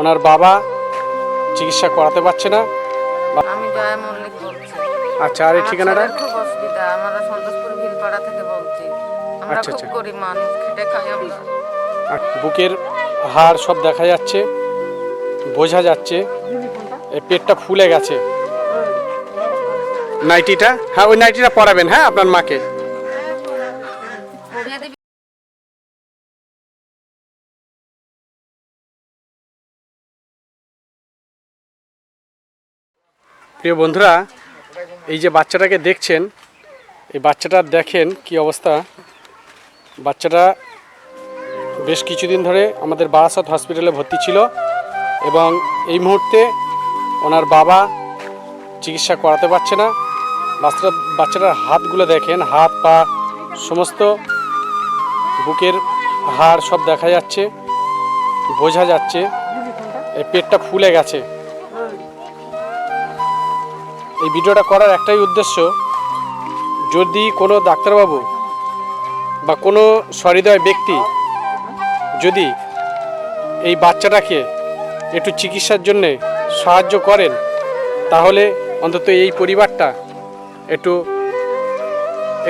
ওনার বাবা চিকিৎসা করাতে পারছে না। আমি জয়া মল্লিক বলছি। আচ্ছা আর এই ঠিকানাটা? খুব অসুবিধা। আমরা সন্তোষপুর ভিলপাড়া থেকে বলছি। আমরা আচ্ছা, খুব আচ্ছা। গরিব মানুষ খেটে খাই আমরা। আর বুকের হাড় সব দেখা যাচ্ছে বোঝা যাচ্ছে এই পেটটা ফুলে গেছে। নাইটিটা? হ্যাঁ ওই নাইটিটা পরাবেন হ্যাঁ আপনার মাকে। প্রিয় বন্ধুরা, এই যে বাচ্চাটাকে দেখছেন, এই বাচ্চাটা দেখেন কি অবস্থা। বাচ্চাটা বেশ কিছুদিন ধরে আমাদের বারাসত হসপিটালে ভর্তি ছিল এবং এই মুহূর্তে ওনার বাবা চিকিৎসা করাতে পারছে না। বাচ্চাটা, বাচ্চাটার হাতগুলো দেখেন, হাত, পা, সমস্ত বুকের হাড় সব দেখা যাচ্ছে, বোঝা যাচ্ছে, এই পেটটা ফুলে গেছে। এই ভিডিওটা করার একটাই উদ্দেশ্য যদি কোনো ডাক্তারবাবু বা কোনো সহৃদয় ব্যক্তি যদি এই বাচ্চাটাকে একটু চিকিৎসার জন্যে সাহায্য করেন তাহলে অন্তত এই পরিবারটা একটু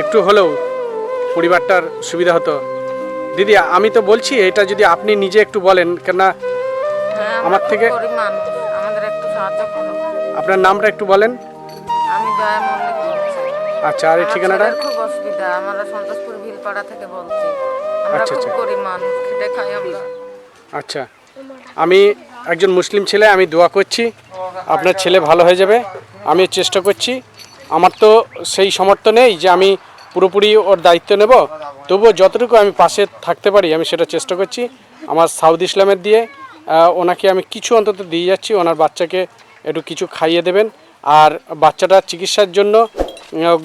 একটু হলেও পরিবারটার সুবিধা হতো। দিদি আমি তো বলছি এটা যদি আপনি নিজে একটু বলেন কেননা হ্যাঁ আমার থেকে আমাদের একটু সাহায্য আপনার নামটা একটু বলেন। জয়া মল্লিক আচ্ছা আর এই ঠিকানাটা? খুব অসুবিধা আমরা সন্তোষপুর ভিলপাড়া থেকে বলছি। আমরা আচ্ছা, খুব আচ্ছা। গরিব মানুষ খেটে খাই আমরা। আচ্ছা আমি একজন মুসলিম ছেলে আমি দোয়া করছি। আপনার ছেলে ভালো হয়ে যাবে আমি চেষ্টা করছি। আমার তো সেই সামর্থ্য নেই যে আমি পুরোপুরি ওর দায়িত্ব নেব। তবুও যতটুকু আমি পাশে থাকতে পারি আমি সেটা চেষ্টা করছি। আমার সাউদ ইসলামের দিয়ে ওনাকে আমি কিছু অন্তত দিয়ে যাচ্ছি ওনার বাচ্চাকে একটু কিছু খাইয়ে দেবেন। আর বাচ্চাটার চিকিৎসার জন্য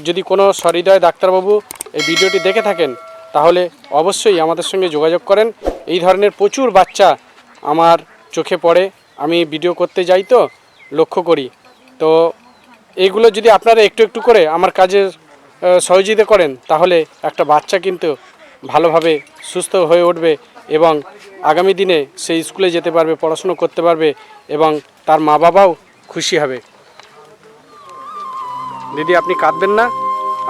যদি কোনো সহৃদয় ডাক্তারবাবু এই ভিডিওটি দেখে থাকেন তাহলে অবশ্যই আমাদের সঙ্গে যোগাযোগ করেন। এই ধরনের প্রচুর বাচ্চা আমার চোখে পড়ে আমি ভিডিও করতে যাই তো লক্ষ্য করি। তো এইগুলো যদি আপনারা একটু একটু করে আমার কাজে আহ, সহযোগিতা করেন তাহলে একটা বাচ্চা কিন্তু ভালোভাবে সুস্থ হয়ে উঠবে এবং আগামী দিনে সে স্কুলে যেতে পারবে পড়াশুনো করতে পারবে এবং তার মা বাবাও খুশি হবে। দিদি, আপনি কাঁদবেন না।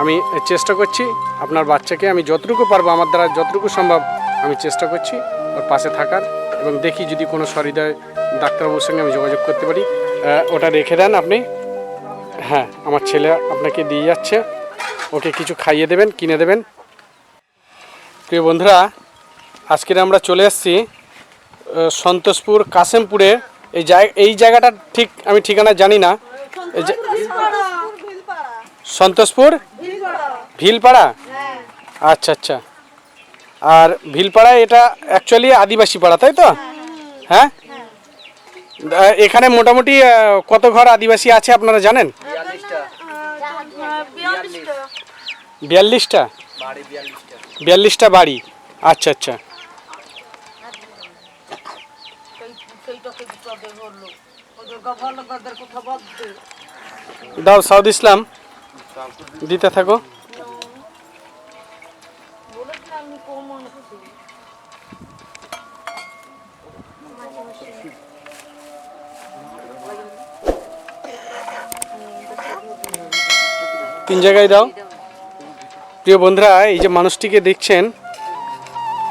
আমি চেষ্টা করছি আপনার বাচ্চাকে আমি যতটুকু পারব, আমার দ্বারা যতটুকু সম্ভব আমি চেষ্টা করছি ওর পাশে থাকার এবং দেখি যদি কোনো সহৃদয় ডাক্তারবাবুর সঙ্গে আমি যোগাযোগ করতে পারি। ওটা রেখে দেন আপনি। হ্যাঁ আমার ছেলে আপনাকে দিয়ে যাচ্ছে। ওকে কিছু খাইয়ে দেবেন, কিনে দেবেন। প্রিয় বন্ধুরা, আজকের আমরা চলে এসেছি সন্তোষপুর, কাশেমপুরে। এই জায়গা এই জায়গাটা ঠিক আমি ঠিকানা জানি না। সন্তোষপুর? ভিলপাড়া। আচ্ছা আচ্ছা। আর ভিলপাড়া এটা অ্যাকচুয়ালি আদিবাসী পাড়া তাই তো? হ্যাঁ। এখানে মোটামুটি কত ঘর আদিবাসী আছে আপনারা জানেন? বিয়াল্লিশটা। বিয়াল্লিশটা? বাড়ি আচ্ছা আচ্ছা। দাও সাউদ ইসলাম। দিতে থাকো। তিন জায়গায় দাও। প্রিয় বন্ধুরা, এই যে মানুষটিকে দেখছেন,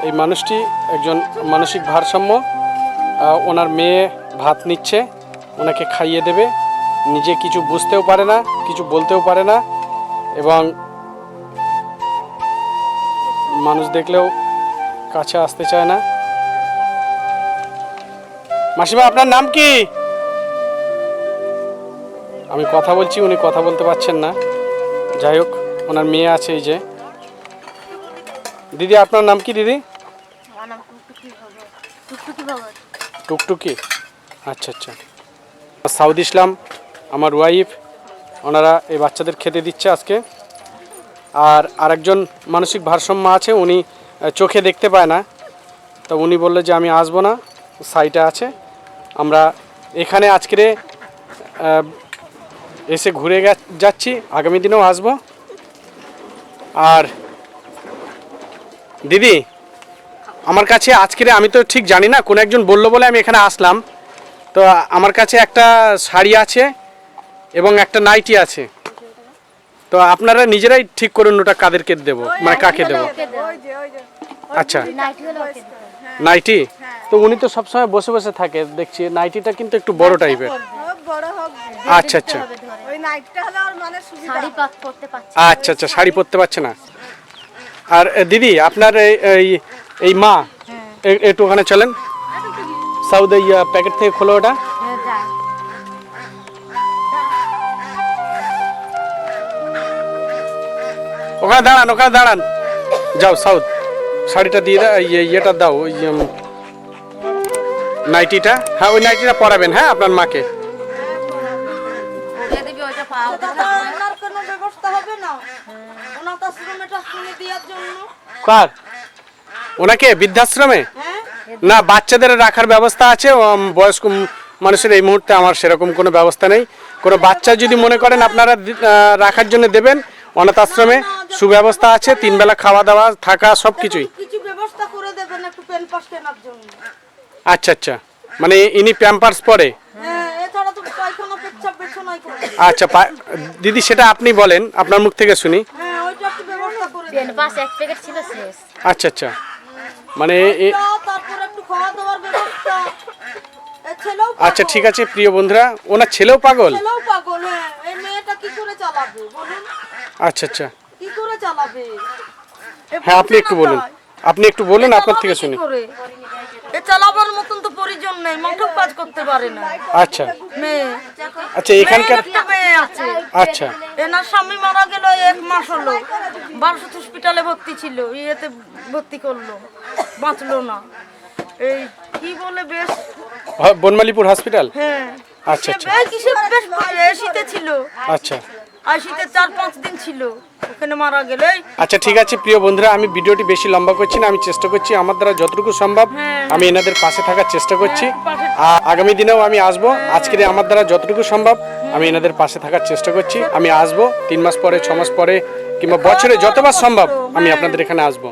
এই মানুষটি একজন মানসিক ভারসাম্য ওনার মেয়ে ভাত নিচ্ছে, ওনাকে খাইয়ে দেবে, নিজে কিছু বুঝতেও পারে না, কিছু বলতেও পারে না এবং মানুষ দেখলেও কাছে আসতে চায় না। মাসিমা আপনার নাম কি? আমি কথা বলছি উনি কথা বলতে পারছেন না। যাই হোক ওনার মেয়ে আছে এই যে। দিদি আপনার নাম কি দিদি? টুকটুকি? আচ্ছা আচ্ছা। সাউদ ইসলাম আমার ওয়াইফ। ওনারা এই বাচ্চাদের খেতে দিচ্ছে আজকে। আর আরেকজন মানসিক ভারসাম্য আছে, উনি চোখে দেখতে পায় না। তো উনি বলল যে, আমি আসব না, সাইটে আছে। আমরা এখানে আজকে এসে ঘুরে যাচ্ছি, আগামী দিনেও আসব। আর দিদি, আমার কাছে আজকের, আমি তো ঠিক জানি না, কোন একজন বলল বলে আমি এখানে আসলাম। তো আমার কাছে একটা শাড়ি আছে এবং একটা নাইটি আছে। তো আপনারা নিজেরাই ঠিক করুন ওটা কাদেরকে দেবো? মানে কাকে দেবো? আচ্ছা। নাইটি? তো উনি তো সবসময় বসে বসে থাকে দেখছি। নাইটিটা কিন্তু একটু বড় টাইপের আচ্ছা আচ্ছা। ওই নাইটটা হলে আর মানে আচ্ছা আচ্ছা শাড়ি পরতে পারছে না। আর দিদি আপনার এই- এই এই মা এ- একটু ওখানে চলেন। সাউথ ইয়া প্যাকেট থেকে খোলো ওটা। ওখানে দাঁড়ান ওখানে দাঁড়ান। যাও সাউথ। শাড়িটা দিয়ে দাও ইয়ে ইয়েটা দাও ওই নাইটিটা। হ্যাঁ ওই নাইটিটা পরাবেন হ্যাঁ আপনার মাকে। জন্য। কার? ওনাকে? বৃদ্ধাশ্রমে? হ্যাঁ। না বাচ্চাদের রাখার ব্যবস্থা আছে বয়স্ক মানুষের এই মুহূর্তে আমার সেরকম কোনো ব্যবস্থা নেই। কোনো বাচ্চা যদি মনে করেন আপনারা রাখার জন্য দেবেন অনাথ আশ্রমে সুব্যবস্থা আছে তিন বেলা খাওয়া দাওয়া থাকা সব কিছুই। কিছু ব্যবস্থা করে দেবেন একটু পেন কেনার জন্য। আচ্ছা আচ্ছা। মানে ইনি প্যাম্পার্স পরে? হ্যাঁ এছাড়া তো পায়খানা পেচ্ছাপ পেছনাই করে আচ্ছা পা- দিদি সেটা আপনি বলেন আপনার মুখ থেকে শুনি। হ্যাঁ ওইটা একটু ব্যবস্থা করে দেবেন। পাস এক প্যাকেট ছিল শেষ। আচ্ছা আচ্ছা। মানে এ- তারপর একটু খাওয়া দাওয়ার ব্যবস্থা। এ ছেলেও আচ্ছা ঠিক আছে প্রিয় বন্ধুরা ওনার ছেলেও পাগল? ছেলেও পাগল হ্যাঁ। এই মেয়েটা কি করে চালাবে বলুন। আচ্ছা আচ্ছা। করে চালাবে হ্যাঁ আপনি একটু বলুন আপনি একটু বলুন আপনার থেকে শুনি এ চালাবার মতন তো পরিজন নেই কাজ করতে পারে না আচ্ছা মেয়ে আচ্ছা এখানকার একটা মেয়ে আছে আচ্ছা এনার স্বামী মারা গেল এক মাস হলো বারোশো হসপিটালে ভর্তি ছিল ইয়েতে ভর্তি করল বাঁচলো না এই কি বলে বেশ বনমালীপুর হসপিটাল হ্যাঁ আচ্ছা আচ্ছা কিসে বেশ ছিল আচ্ছা আইসিতে চার পাঁচ দিন ছিল ওখানে মারা গেল আচ্ছা ঠিক আছে প্রিয় বন্ধুরা আমি ভিডিওটি বেশি লম্বা করছি না আমি চেষ্টা করছি আমার দ্বারা যতটুকু সম্ভব আমি এনাদের পাশে থাকার চেষ্টা করছি। আর আগামী দিনেও আমি আসব আজকে আমার দ্বারা যতটুকু সম্ভব আমি এনাদের পাশে থাকার চেষ্টা করছি। আমি আসব তিন মাস পরে ছ মাস পরে কিংবা বছরে যতবার সম্ভব আমি আপনাদের এখানে আসব।